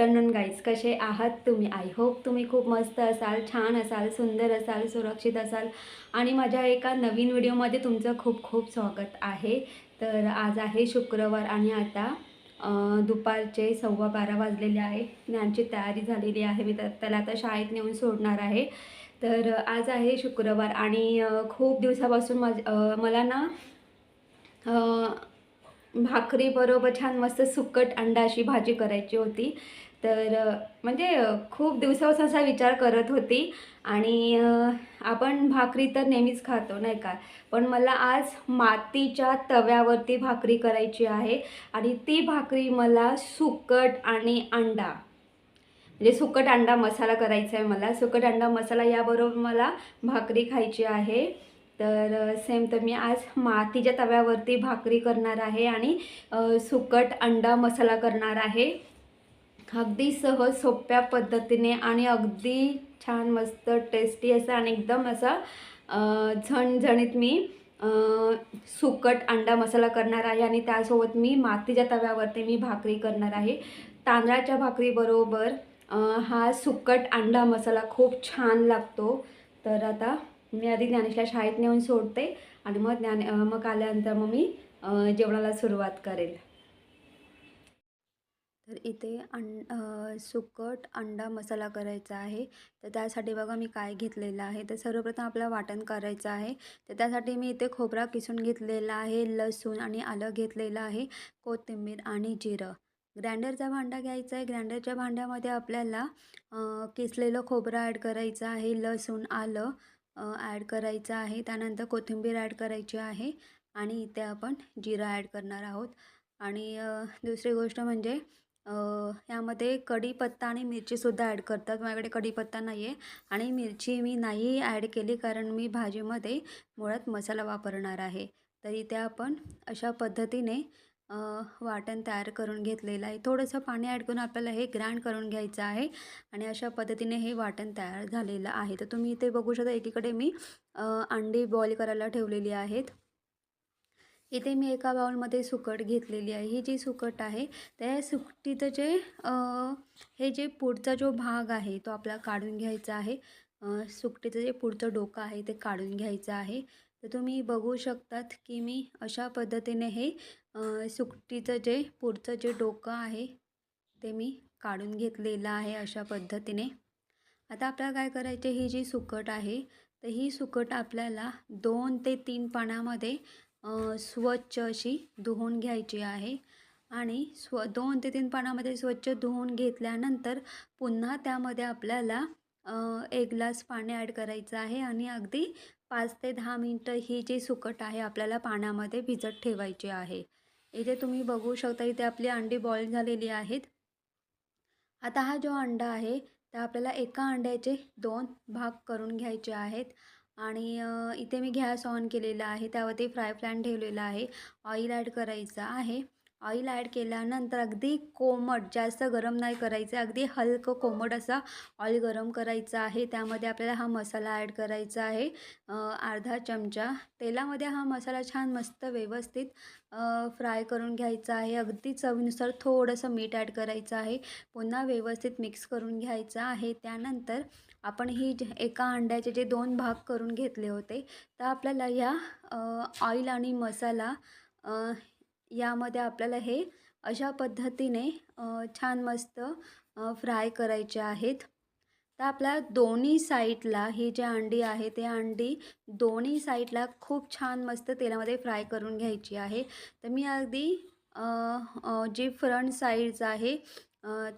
Afternoon guys कसे आहात तुम्ही? आय होप तुम्ही खूप मस्त असाल छान असाल सुंदर असाल सुरक्षित असाल. आणि माझ्या एका नवीन व्हिडिओमध्ये तुमचं खूप खूप स्वागत आहे. तर आज आहे शुक्रवार आणि आता दुपारचे सव्वा बारा वाजलेले आहे. ज्ञानची तयारी झालेली आहे. मी त्याला आता शाळेत नेऊन सोडणार आहे. तर आज आहे शुक्रवार आणि खूप दिवसापासून माझ मला ना भाकरीबरोबर छान मस्त सुकट अंडा अशी भाजी करायची होती. तर म्हणजे खूप दिवसापासून असा विचार करत होती. आणि आपण भाकरी तर नेहमीच खातो नाही का? पण मला आज मातीच्या तव्यावरती भाकरी करायची आहे. आणि ती भाकरी मला सुकट आणि अंडा म्हणजे सुकट अंडा मसाला करायचा आहे मला. सुकट अंडा मसाला याबरोबर मला भाकरी खायची आहे. तर सेम तर मी आज मातीच्या तव्यावरती भाकरी करणार आहे आणि सुकट अंडा मसाला करणार आहे. अगदी सहज सोप्या पद्धतीने आणि अगदी छान मस्त टेस्टी असा आणि एकदम असा झणझणीत मी सुकट अंडा मसाला करणार आहे आणि त्यासोबत मी मातीच्या तव्यावरती मी भाकरी करणार आहे. तांदळाच्या भाकरीबरोबर हा सुकट अंडा मसाला खूप छान लागतो. तर आता मी आधी ज्ञानेशला शाळेत नेऊन सोडते आणि मग ज्ञान मग आल्यानंतर मग मी जेवणाला सुरुवात करेल. तर इथे अं सुकट अंडा मसाला करायचा आहे. तर त्यासाठी बघा मी काय घेतलेलं आहे. तर सर्वप्रथम आपला वाटण करायचं आहे. तर त्यासाठी मी इथे खोबरा किसून घेतलेला आहे लसूण आणि आलं घेतलेलं आहे कोथिंबीर आणि जिरं. ग्राइंडरचा भांडा घ्यायचा आहे. ग्राइंडरच्या भांड्यामध्ये आपल्याला किसलेलं खोबरं ॲड करायचं आहे लसूण आलं. ॲड करायचं आहे. त्यानंतर कोथिंबीर ॲड करायची आहे आणि इथे आपण जिरा ॲड करणार आहोत. आणि दुसरी गोष्ट म्हणजे यामध्ये कढीपत्ता आणि मिरचीसुद्धा ॲड करतात. माझ्याकडे कढीपत्ता नाही आहे आणि मिरची मी नाही ॲड केली कारण मी भाजीमध्ये मुळात मसाला वापरणार आहे. तर इथे आपण अशा पद्धतीने वाटण तयार करून घेतलेलं आहे. थोडंसं पाणी ॲड करून आपल्याला हे ग्राइंड करून घ्यायचं आहे आणि अशा पद्धतीने हे वाटण तयार झालेलं आहे. तर तुम्ही इथे बघू शकता एकीकडे मी अंडी बॉईल करायला ठेवलेली आहेत. इथे मी एका बाउलमध्ये सुकट घेतलेली आहे. ही जी सुकट आहे त्या सुकटीचं जे हे जे पुढचा जो भाग आहे तो आपला काढून घ्यायचा आहे. सुकटीचं जे पुढचं डोकं आहे ते काढून घ्यायचं आहे. तर तुम्ही बघू शकतात की मी अशा पद्धतीने हे सुकटीचं जे पुढचं जे डोकं आहे ते मी काढून घेतलेलं आहे अशा पद्धतीने. आता आपल्याला काय करायचे ही जी सुकट आहे तर ही सुकट आपल्याला दोन ते तीन पाण्यामध्ये स्वच्छ अशी धुवून घ्यायची आहे. आणि स्व दोन ते तीन पाण्यामध्ये स्वच्छ धुवून घेतल्यानंतर पुन्हा त्यामध्ये आपल्याला एक ग्लास पाणी ॲड करायचं आहे आणि अगदी पाच ते दहा मिनटं ही जी सुकट आहे आपल्याला पाण्यामध्ये भिजत ठेवायची आहे. इथे तुम्ही बघू शकता इथे आपली अंडी बॉईल झालेली आहेत. आता हा जो अंडा आहे तर आपल्याला एका अंड्याचे दोन भाग करून घ्यायचे आहेत. आणि इथे मी गॅस ऑन केलेला आहे त्यावरती फ्राय पॅन ठेवलेला आहे. ऑइल ॲड करायचं आहे. ऑइल ॲड केल्यानंतर अगदी कोमट जास्त गरम नाही करायचं अगदी हलकं कोमट असा ऑइल गरम करायचा आहे. त्यामध्ये आपल्याला हा मसाला ॲड करायचा आहे. अर्धा चमचा. तेलामध्ये हा मसाला छान मस्त व्यवस्थित फ्राय करून घ्यायचा आहे. अगदी चवीनुसार थोडंसं मीठ ॲड करायचं आहे. पुन्हा व्यवस्थित मिक्स करून घ्यायचं आहे. त्यानंतर आपण ही जे एका अंड्याचे जे दोन भाग करून घेतले होते तर आपल्याला ह्या ऑइल आणि मसाला यामध्ये आपल्याला हे अशा पद्धतीने छान मस्त फ्राय करायचे आहेत. तर आपल्या दोन्ही साईडला ही जी अंडी आहे ते अंडी दोन्ही साईडला खूप छान मस्त तेलामध्ये फ्राय करून घ्यायची आहे. तर मी अगदी जी फ्रंट साईडचं आहे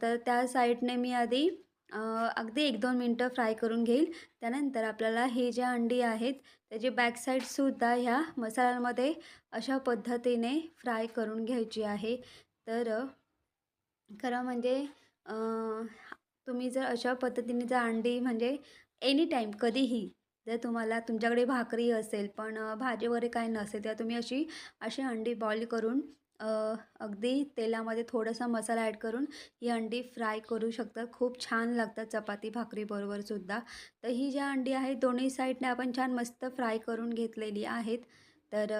तर त्या साईडने मी आधी अगदी एक दोन मिनटं फ्राय करून घेईल. त्यानंतर आपल्याला हे ज्या अंडी आहेत त्याची बॅकसाईडसुद्धा ह्या मसाल्यांमध्ये अशा पद्धतीने फ्राय करून घ्यायची आहे. तर खरं म्हणजे तुम्ही जर अशा पद्धतीने जर अंडी म्हणजे एनी टाईम कधीही जर तुम्हाला तुमच्याकडे भाकरी असेल पण भाजी वगैरे काही नसेल तर तुम्ही अशी अशी अंडी बॉईल करून अगदी तेलामध्ये थोडासा मसाला ॲड करून ही अंडी फ्राय करू शकतात खूप छान लागतात चपाती भाकरीबरोबरसुद्धा तर ही ज्या अंडी आहेत दोन्ही साईडने आपण छान मस्त फ्राय करून घेतलेली आहेत. तर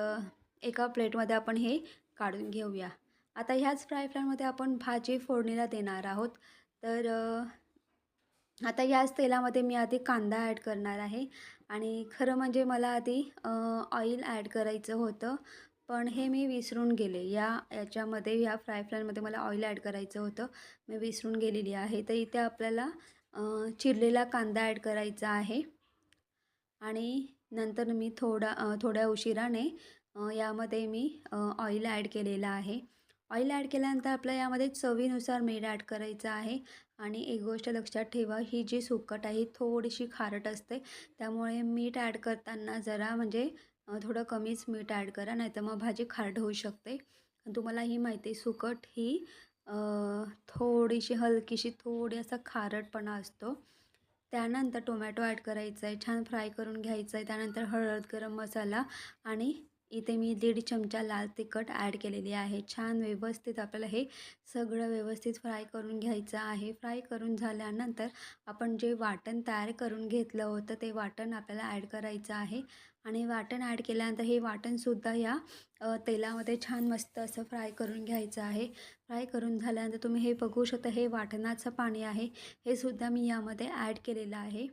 एका प्लेटमध्ये आपण हे काढून घेऊया. आता ह्याच फ्राय पॅनमध्ये आपण भाजी फोडणीला देणार आहोत. तर आता याच तेलामध्ये मी आधी कांदा ॲड करणार आहे. आणि खरं म्हणजे मला आधी ऑइल ॲड करायचं होतं. पण हे मी विसरून गेले. या याच्यामध्ये ह्या फ्राय फ्रायमध्ये मला ऑइल ॲड करायचं होतं. मी विसरून गेलेली आहे. तर इथे आपल्याला चिरलेला कांदा ॲड करायचा आहे. आणि नंतर मी थोडा थोड्या उशिराने यामध्ये मी ऑइल ॲड केलेलं आहे. ऑइल ॲड केल्यानंतर आपल्या यामध्ये चवीनुसार मीठ ॲड करायचं आहे. आणि एक गोष्ट लक्षात ठेवा ही जी सुकट आहे थोडीशी खारट असते. त्यामुळे मीठ ॲड करताना जरा म्हणजे थोडं कमीच मीठ ॲड करा नाहीतर मग भाजी खारट होऊ शकते. तुम्हाला ही माहिती आहे सुकट ही थोडीशी हलकीशी थोडी असा खारटपणा असतो. त्यानंतर टोमॅटो ॲड करायचा आहे छान फ्राय करून घ्यायचं आहे. त्यानंतर हळद गरम मसाला आणि इथे मी दीड चमचा लाल तिखट ॲड केलेली आहे. छान व्यवस्थित आपल्याला हे सगळं व्यवस्थित फ्राय करून घ्यायचं आहे. फ्राय करून झाल्यानंतर आपण जे वाटण तयार करून घेतलं होतं ते वाटण आपल्याला ॲड करायचं आहे. आणि वाटण ॲड केल्यानंतर हे वाटणसुद्धा या तेलामध्ये छान मस्त असं फ्राय करून घ्यायचं आहे. फ्राय करून झाल्यानंतर तुम्ही हे बघू शकता हे वाटणाचं पाणी आहे. हे सुद्धा मी यामध्ये ॲड केलेलं आहे.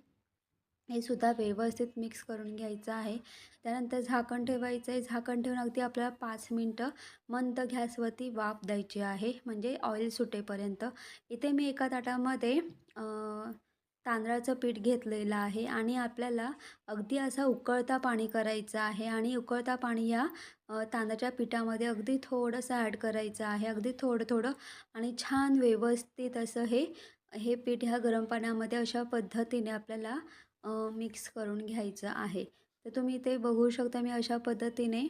हे सुद्धा व्यवस्थित मिक्स करून घ्यायचं आहे. त्यानंतर झाकण ठेवायचं आहे. झाकण ठेवून अगदी आपल्याला पाच मिनटं मंद गॅसवरती वाफ द्यायची आहे. म्हणजे ऑइल सुटेपर्यंत. इथे मी एका ताटामध्ये तांदळाचं पीठ घेतलेलं आहे आणि आपल्याला अगदी असं उकळता पाणी करायचं आहे आणि उकळता पाणी या तांदळाच्या पिठामध्ये अगदी थोडंसं ॲड करायचं आहे. अगदी थोडं थोडं आणि छान व्यवस्थित असं हे हे पीठ ह्या गरम पाण्यामध्ये अशा पद्धतीने आपल्याला मिक्स करून घ्यायचं आहे. तर तुम्ही ते बघू शकता मी अशा पद्धतीने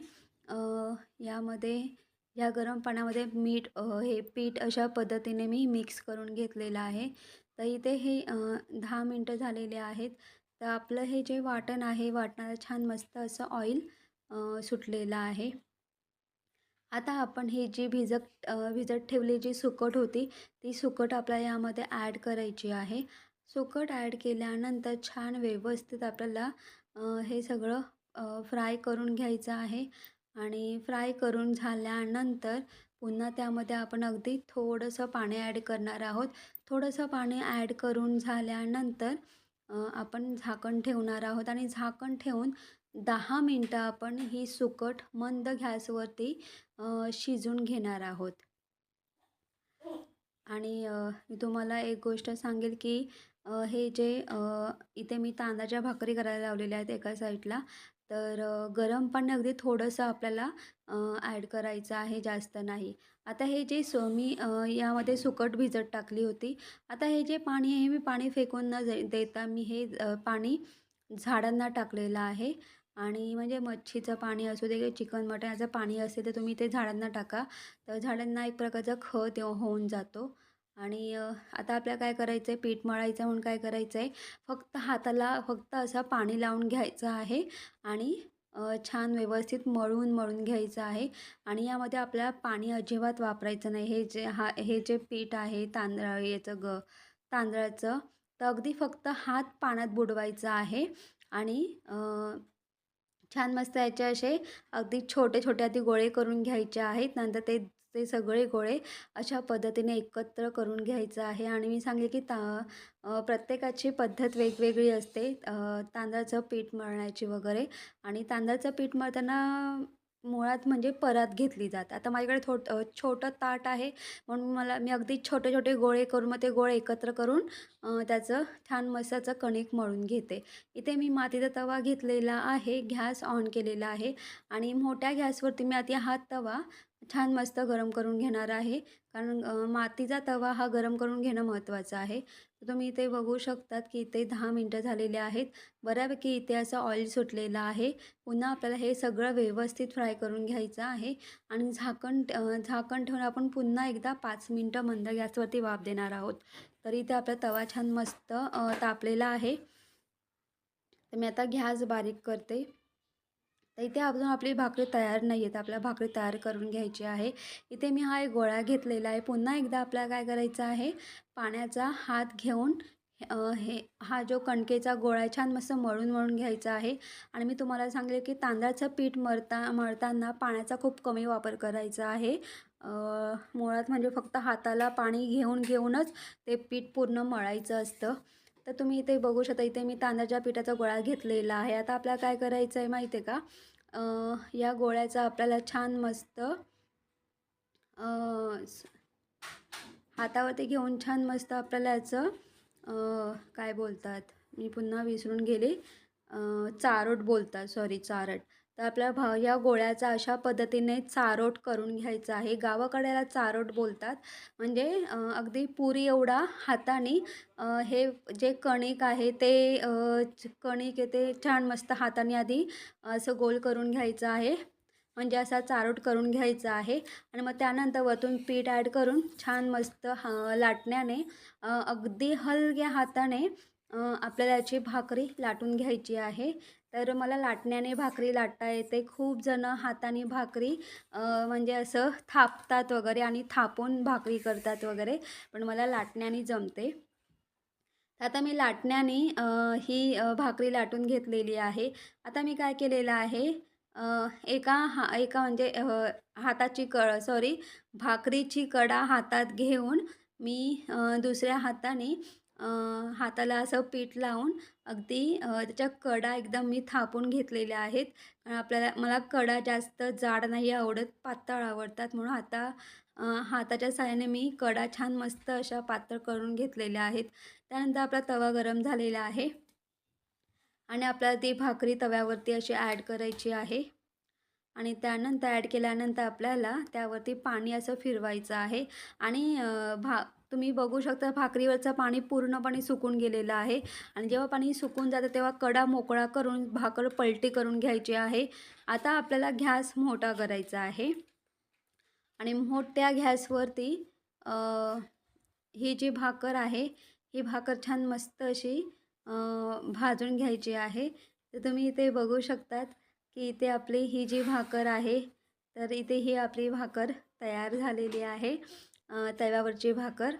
यामध्ये या गरम पाण्यामध्ये मीठ हे पीठ अशा पद्धतीने मी मिक्स करून घेतलेलं आहे. तर इथे हे दहा मिनटं झालेले आहेत. तर आपलं हे जे वाटण आहे वाटणाला छान मस्त असं ऑइल सुटलेलं आहे. आता आपण ही जी भिजत भिजत ठेवली जी सुकट होती ती सुकट आपल्याला यामध्ये ॲड करायची आहे. सुकट ॲड केल्यानंतर छान व्यवस्थित आपल्याला हे सगळं फ्राय करून घ्यायचं आहे. आणि फ्राय करून झाल्यानंतर पुन्हा त्यामध्ये आपण अगदी थोडंसं पाणी ॲड करणार आहोत. थोडंसं पाणी ॲड करून झाल्यानंतर आपण झाकण ठेवणार आहोत आणि झाकण ठेवून दहा मिनटं आपण ही सुकट मंद गॅसवरती शिजून घेणार आहोत. आणि मी तुम्हाला एक गोष्ट सांगेल की हे जे इथे मी तांदळाच्या भाकरी करायला लावलेल्या आहेत एका साईडला तर गरम पाणी अगदी थोडंसं आपल्याला ॲड करायचं आहे जास्त नाही. आता हे जे स मी यामध्ये सुकट भिजत टाकली होती. आता हे जे पाणी आहे मी पाणी फेकून न देता मी हे पाणी झाडांना टाकलेलं आहे. आणि म्हणजे मच्छीचं पाणी असू दे की चिकन मटण याचं पाणी असेल तर तुम्ही ते झाडांना टाका. तर झाडांना एक प्रकारचा खत होऊन जातो. आणि आता आपल्याला काय करायचं आहे पीठ मळायचं म्हणून काय करायचं आहे फक्त हाताला फक्त असं पाणी लावून घ्यायचं आहे आणि छान व्यवस्थित मळून मळून घ्यायचं आहे आणि यामध्ये आपल्याला पाणी अजिबात वापरायचं नाही. हे जे हा हे जे पीठ आहे तांदळा याचं ग तांदळाचं तर अगदी फक्त हात पाण्यात बुडवायचा आहे आणि छान मस्त याचे असे अगदी छोटे छोटे आधी गोळे करून घ्यायचे आहेत. नंतर ते ते सगळे गोळे अशा पद्धतीने एकत्र करून घ्यायचं आहे. आणि मी सांगेल की ता प्रत्येकाची पद्धत वेगवेगळी असते. तांदळाचं पीठ मळण्याची वगैरे. आणि तांदळाचं पीठ मळताना मुळात म्हणजे परत घेतली जात. आता माझ्याकडे थोट छोटं ताट आहे. म्हणून मला मी अगदी छोटे छोटे गोळे करून मग ते गोळे एकत्र करून त्याचं छान मसाचं कणिक मळून घेते. इथे मी मातीचा तवा घेतलेला आहे. गॅस ऑन केलेला आहे. आणि मोठ्या गॅसवरती मी आधी हा तवा छान मस्त गरम करून घेणार आहे. कारण मातीचा तवा हा गरम करून घेणं महत्त्वाचं आहे. तर तुम्ही इथे बघू शकतात की इथे दहा मिनटं झालेले आहेत. बऱ्यापैकी इथे असं ऑइल सुटलेलं आहे. पुन्हा आपल्याला हे सगळं व्यवस्थित फ्राय करून घ्यायचं आहे. आणि झाकण झाकण ठेवून आपण पुन्हा एकदा पाच मिनटं मंद गॅसवरती वाफ देणार आहोत. तर इथे आपला तवा छान मस्त तापलेला आहे. तर मी आता गॅस बारीक करते. तर इथे अजून आपली भाकरी तयार नाही आहेत. आपल्या भाकरी तयार करून घ्यायची आहे. इथे मी हा एक गोळा घेतलेला आहे. पुन्हा एकदा आपल्याला काय करायचं आहे? पाण्याचा हात घेऊन हे हा जो कणकेचा गोळा छान मस्त मळून मळून घ्यायचा आहे. आणि मी तुम्हाला सांगले की तांदळाचं पीठ मळता मळताना पाण्याचा खूप कमी वापर करायचा आहे. मुळात म्हणजे फक्त हाताला पाणी घेऊन घेऊनच ते पीठ पूर्ण मळायचं असतं. तर तुम्ही इथे बघू शकता इथे मी तांदळाच्या पिठाचा गोळा घेतलेला आहे. आता आपल्याला काय करायचं आहे माहिती आहे का? या गोळ्याचा आपल्याला छान मस्त हातावरती घेऊन छान मस्त आपल्याला याचं काय बोलतात मी पुन्हा विसरून गेले चारट चारोट बोलतात सॉरी चारट. तर आपल्या भा या गोळ्याचा अशा पद्धतीने चारोट करून घ्यायचा आहे. गावाकडेला चारोट बोलतात. म्हणजे अगदी पुरी एवढा हाताने हे जे कणिक आहे ते कणिक आहे ते छान मस्त हाताने आधी असं गोल करून घ्यायचं आहे. म्हणजे असा चारोट करून घ्यायचा आहे. आणि मग त्यानंतर वरतून पीठ ॲड करून छान मस्त हा लाटण्याने अगदी हलक्या हाताने आपल्याला याची भाकरी लाटून घ्यायची आहे. तर मला लाटण्याने भाकरी लाटता येते. खूप जण हाताने भाकरी म्हणजे असं थापतात वगैरे आणि थापून भाकरी करतात वगैरे पण मला लाटण्याने जमते. आता मी लाटण्याने ही भाकरी लाटून घेतलेली आहे. आता मी काय केलेलं आहे? एका हा एका म्हणजे हाताची क सॉरी भाकरीची कडा हातात घेऊन मी दुसऱ्या हाताने हाताला असं पीठ लावून अगदी त्याच्या कडा एकदम मी थापून घेतलेल्या आहेत. कारण आपल्याला मला कडा जास्त जाड नाही आवडत पातळ आवडतात. म्हणून आता हाताच्या साह्याने मी कडा छान मस्त अशा पातळ करून घेतलेल्या आहेत. त्यानंतर आपला तवा गरम झालेला आहे. आणि आपल्याला ती भाकरी तव्यावरती अशी ॲड करायची आहे. आणि त्यानंतर ॲड केल्यानंतर आपल्याला त्यावरती पाणी असं फिरवायचं आहे. आणि भा तुम्ही बघू शकता भाकरीवरचं पाणी पूर्णपणे सुकून गेलेलं आहे. आणि जेव्हा पाणी सुकून जातं तेव्हा कडा मोकळा करून भाकर पलटी करून घ्यायची आहे. आता आपल्याला गॅस मोठा करायचा आहे. आणि मोठ्या गॅसवरती ही जी भाकर आहे ही भाकर छान मस्त अशी भाजून घ्यायची आहे. तर तुम्ही इथे बघू शकतात की इथे आपली ही जी भाकर आहे तर इथे ही आपली भाकर तयार झालेली आहे. तव्यावरची भाकर.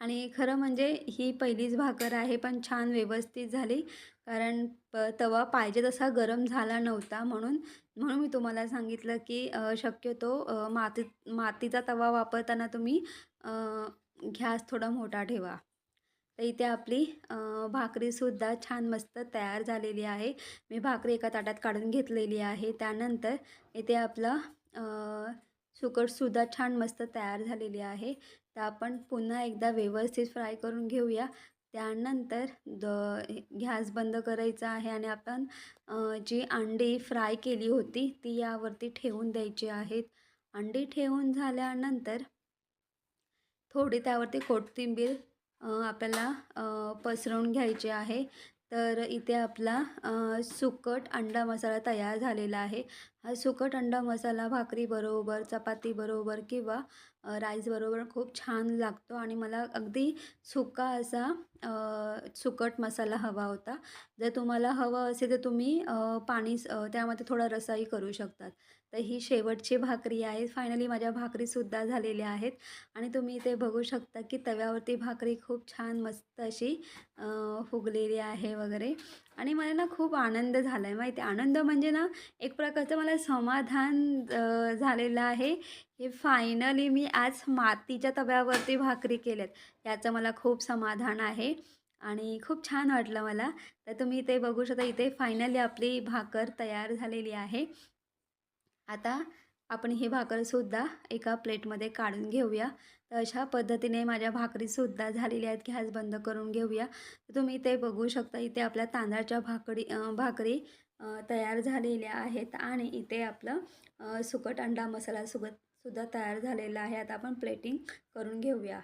आणि खरं म्हणजे ही पहिलीच भाकर आहे पण छान व्यवस्थित झाली. कारण प तवा पाहिजे तसा गरम झाला नव्हता म्हणून म्हणून मी तुम्हाला सांगितलं की शक्यतो माती मातीचा तवा वापरताना तुम्ही घ्यास थोडा मोठा ठेवा. तर इथे आपली भाकरीसुद्धा छान मस्त तयार झालेली आहे. मी भाकरी एका ताटात काढून घेतलेली आहे. त्यानंतर इथे आपलं सुकटसुद्धा छान मस्त तयार झालेली आहे. तर आपण पुन्हा एकदा व्यवस्थित फ्राय करून घेऊया. त्यानंतर द गॅस बंद करायचा आहे आणि आपण जी अंडी फ्राय केली होती ती यावरती ठेवून द्यायची आहेत. अंडी ठेवून झाल्यानंतर थोडी त्यावरती कोथिंबीर आपल्याला पसरवून घ्यायची आहे. तर इथे आपला सुकट अंडा मसाला तयार झालेला आहे. हा सुकट अंडा मसाला भाकरीबरोबर चपातीबरोबर किंवा राईसबरोबर खूप छान लागतो आणि मला अगदी सुका असा सुकट मसाला हवा होता. जर तुम्हाला हवं असेल तर तुम्ही पाणी त्यामध्ये थोडा रसाही करू शकतात. तर ही शेवटची भाकरी आहे. फायनली माझ्या भाकरीसुद्धा झालेल्या आहेत. आणि तुम्ही इथे बघू शकता की तव्यावरती भाकरी खूप छान मस्त अशी फुगलेली आहे वगैरे. आणि मला ना खूप आनंद झाला आहे माहिती आहे आनंद म्हणजे ना एक प्रकारचं मला समाधान झालेलं आहे हे फायनली मी आज मातीच्या तव्यावरती भाकरी केल्यात. याचं मला खूप समाधान आहे. आणि खूप छान वाटलं मला. तर तुम्ही इथे बघू शकता इथे फायनली आपली भाकर तयार झालेली आहे. आता आपण ही भाकरसुद्धा एका प्लेटमध्ये काढून घेऊया. तर अशा पद्धतीने माझ्या भाकरीसुद्धा झालेल्या आहेत गॅस बंद करून घेऊया. तुम्ही ते बघू शकता इथे आपल्या तांदळाच्या भाकरी भाकरी तयार झालेल्या आहेत आणि इथे आपलं सुकट अंडा मसाला सुगत सुद्धा तयार झालेला आहे. आता आपण प्लेटिंग करून घेऊया.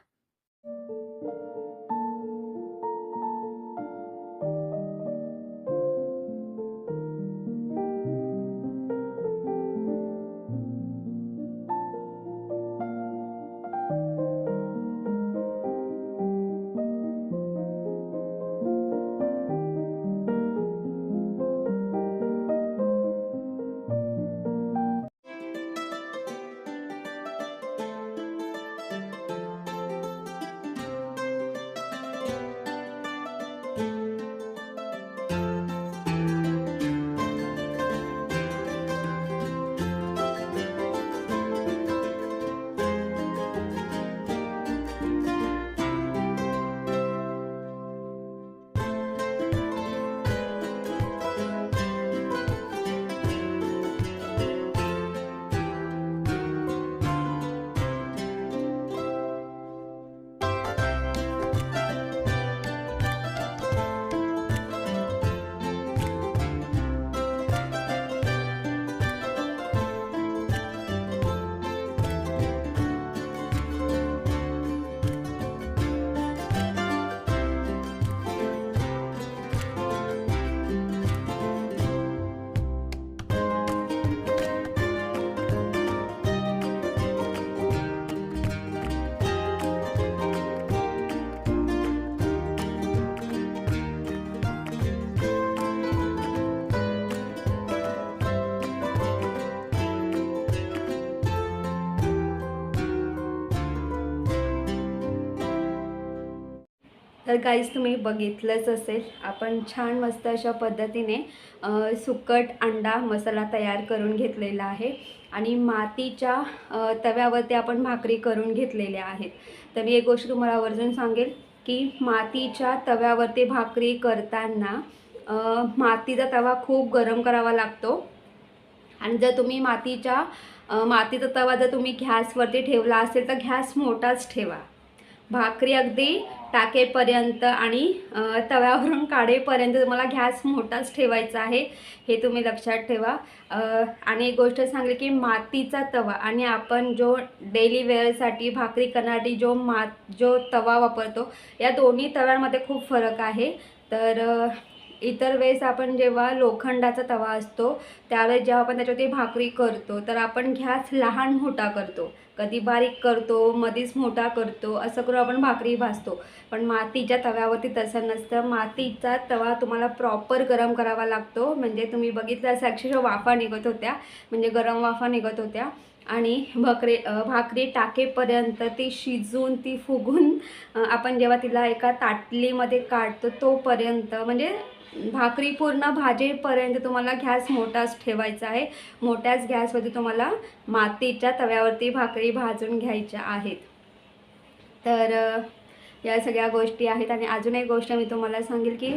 तर काहीच तुम्ही बघितलंच असेल आपण छान मस्त अशा पद्धतीने सुकट अंडा मसाला तयार करून घेतलेला आहे आणि मातीच्या तव्यावरती आपण भाकरी करून घेतलेल्या आहेत. तर मी एक गोष्ट तुम्हाला आवर्जून सांगेल की मातीच्या तव्यावरती भाकरी करताना मातीचा तवा खूप गरम करावा लागतो. आणि जर तुम्ही मातीच्या मातीचा तवा जर तुम्ही गॅसवरती ठेवला असेल तर गॅस मोठाच ठेवा. भाकरी अगदी टाकेपर्यंत आणि तव्यावरून काढेपर्यंत तुम्हाला गॅस मोठाच ठेवायचा आहे हे तुम्ही लक्षात ठेवा. आणि एक गोष्ट सांगली की मातीचा तवा आणि आपण जो डेली वेअरसाठी भाकरी करण्यासाठी जो मा जो तवा वापरतो या दोन्ही तव्यांमध्ये खूप फरक आहे. तर इतर वेळेस आपण जेव्हा लोखंडाचा तवा असतो त्यावेळेस जेव्हा आपण त्याच्यावरती भाकरी करतो तर आपण गॅस लहान मोठा करतो. कधी बारीक करतो मधीच मोठा करतो असं करून आपण भाकरी भाजतो. पण मातीच्या तव्यावरती तसं नसतं. मातीचा तवा तुम्हाला प्रॉपर गरम करावा लागतो. म्हणजे तुम्ही बघितलं असं अक्षरशः वाफा निघत होत्या. म्हणजे गरम वाफा निघत होत्या. आणि भकरे भाकरी टाकेपर्यंत ती शिजून ती फुगून आपण जेव्हा तिला एका ताटलीमध्ये काढतो तोपर्यंत म्हणजे भाकरी पूर्ण भाजेपर्यंत तुम्हाला गॅस मोठाच ठेवायचा आहे. मोठ्याच गॅसवरती तुम्हाला मातीच्या तव्यावरती भाकरी भाजून घ्यायच्या आहेत. तर या सगळ्या गोष्टी आहेत आणि अजून एक गोष्ट मी तुम्हाला सांगेल की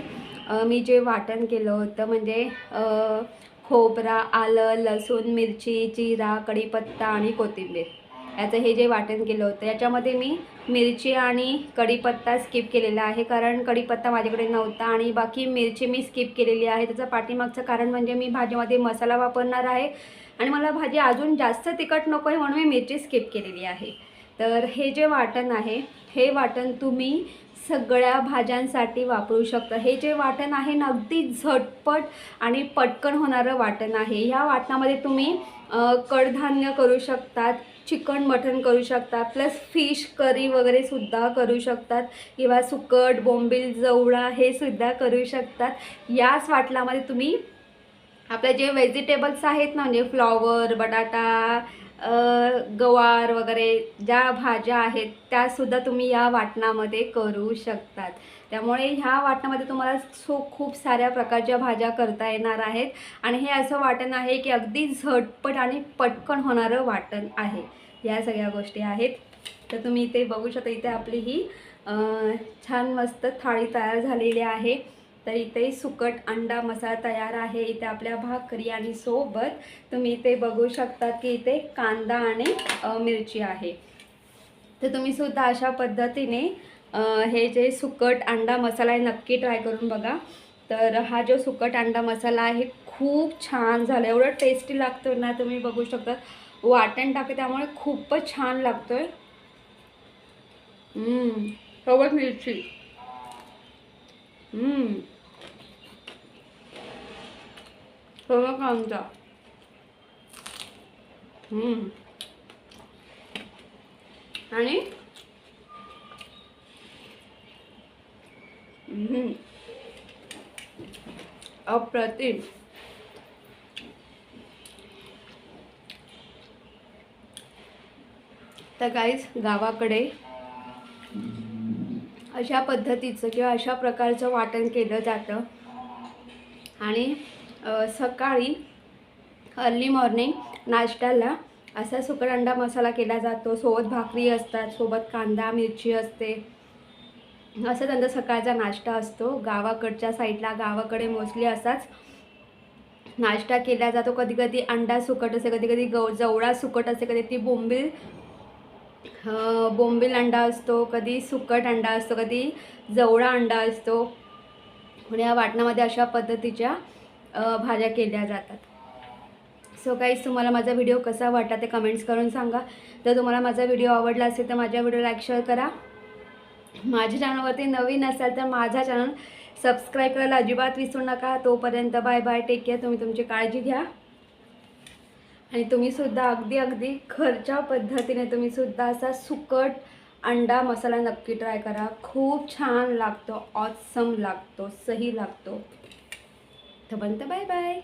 मी जे वाटण केलं होतं म्हणजे खोबरा आलं लसूण मिरची जिरा कढीपत्ता आणि कोथिंबीर. याचं हे जे वाटण केलं होतं याच्यामध्ये मी मिरची आणि कढीपत्ता स्किप केलेला आहे. कारण कढीपत्ता माझ्याकडे नव्हता आणि बाकी मिरची मी स्किप केलेली आहे. त्याचं पाठीमागचं कारण म्हणजे मी भाजीमध्ये मसाला वापरणार आहे. आणि मला भाजी अजून जास्त तिखट नको आहे म्हणून मी मिरची स्किप केलेली आहे. तर हे जे वाटण आहे हे वाटण तुम्ही सगळ्या भाज्यांसाठी वापरू शकता. हे जे वाटण आहे ना अगदी झटपट आणि पटकन होणारं वाटण आहे. ह्या वाटणामध्ये तुम्ही कडधान्य करू शकतात चिकन मटन करू शकता प्लस फिश करी वगैरे सुद्धा करू शकतात. किंवा सुकट बोंबील जवळा हे सुद्धा करू शकतात. याच वाटणामध्ये तुम्ही आपले जे व्हेजिटेबल्स आहेत ना म्हणजे फ्लॉवर बटाटा गवार वगैरे ज्या भाज्या आहेत त्यासुद्धा तुम्ही या वाटणामध्ये करू शकतात. त्यामुळे ह्या वाटणामध्ये तुम्हाला सो खूप साऱ्या प्रकारच्या भाज्या करता येणार आहेत. आणि हे असं वाटण आहे की अगदी झटपट आणि पटकन होणारं वाटण आहे. या सगळ्या गोष्टी आहेत. तर तुम्ही इथे बघू शकता इथे आपली ही छान मस्त थाळी तयार झालेली आहे. तर इथे सुकट अंडा मसाला तयार आहे. इथे आपल्या भाकरी आणि सोबत तुम्ही इथे बघू शकता की इथे कांदा आणि मिरची आहे. तर तुम्ही सुद्धा अशा पद्धतीने हे जे सुकट अंडा मसाला आहे नक्की ट्राय करून बघा. तर हा जो सुकट अंडा मसाला आहे खूप छान झाला. एवढं टेस्टी लागतो ना तुम्ही बघू शकता. वाटण टाकते त्यामुळे खूपच छान लागतो आहे सोबत मिरची. हम्म. सगळं आणि अप्रतिम. तर काहीच गावाकडे अशा पद्धतीचं किंवा अशा प्रकारचं वाटण केलं जातं. आणि सकाळी अर्ली मॉर्निंग नाश्त्याला असा सुकरंडा मसाला केला जातो. सोबत भाकरी असतात सोबत कांदा मिरची असते. असं त्यांचा सकाळचा नाश्ता असतो. गावाकडच्या साईडला गावाकडे मोस्टली असाच नाश्ता केला जातो. कधी कधी अंडा सुकट असे कधी कधी गव जवळा सुकट असे कधी ती बोंबील बोंबील अंडा असतो कधी सुकट अंडा असतो कधी जवळा अंडा असतो. आणि या वाटणामध्ये अशा पद्धतीच्या भाज्या केल्या जातात. सो काहीच तुम्हाला माझा व्हिडिओ कसा वाटला ते कमेंट्स करून सांगा. जर तुम्हाला माझा व्हिडिओ आवडला असेल तर माझ्या व्हिडिओ लाईक शेअर करा. माझ्या चॅनलवरती नवीन असाल तर माझा चॅनल सबस्क्राईब करायला अजिबात विसरू नका. तोपर्यंत बाय बाय टेक केअर तुम्ही तुमची काळजी घ्या. आणि तुम्हीसुद्धा अगदी अगदी घरच्या पद्धतीने तुम्हीसुद्धा असा सुकट अंडा मसाला नक्की ट्राय करा. खूप छान लागतो ऑसम लागतो सही लागतो. तोपर्यंत बाय बाय.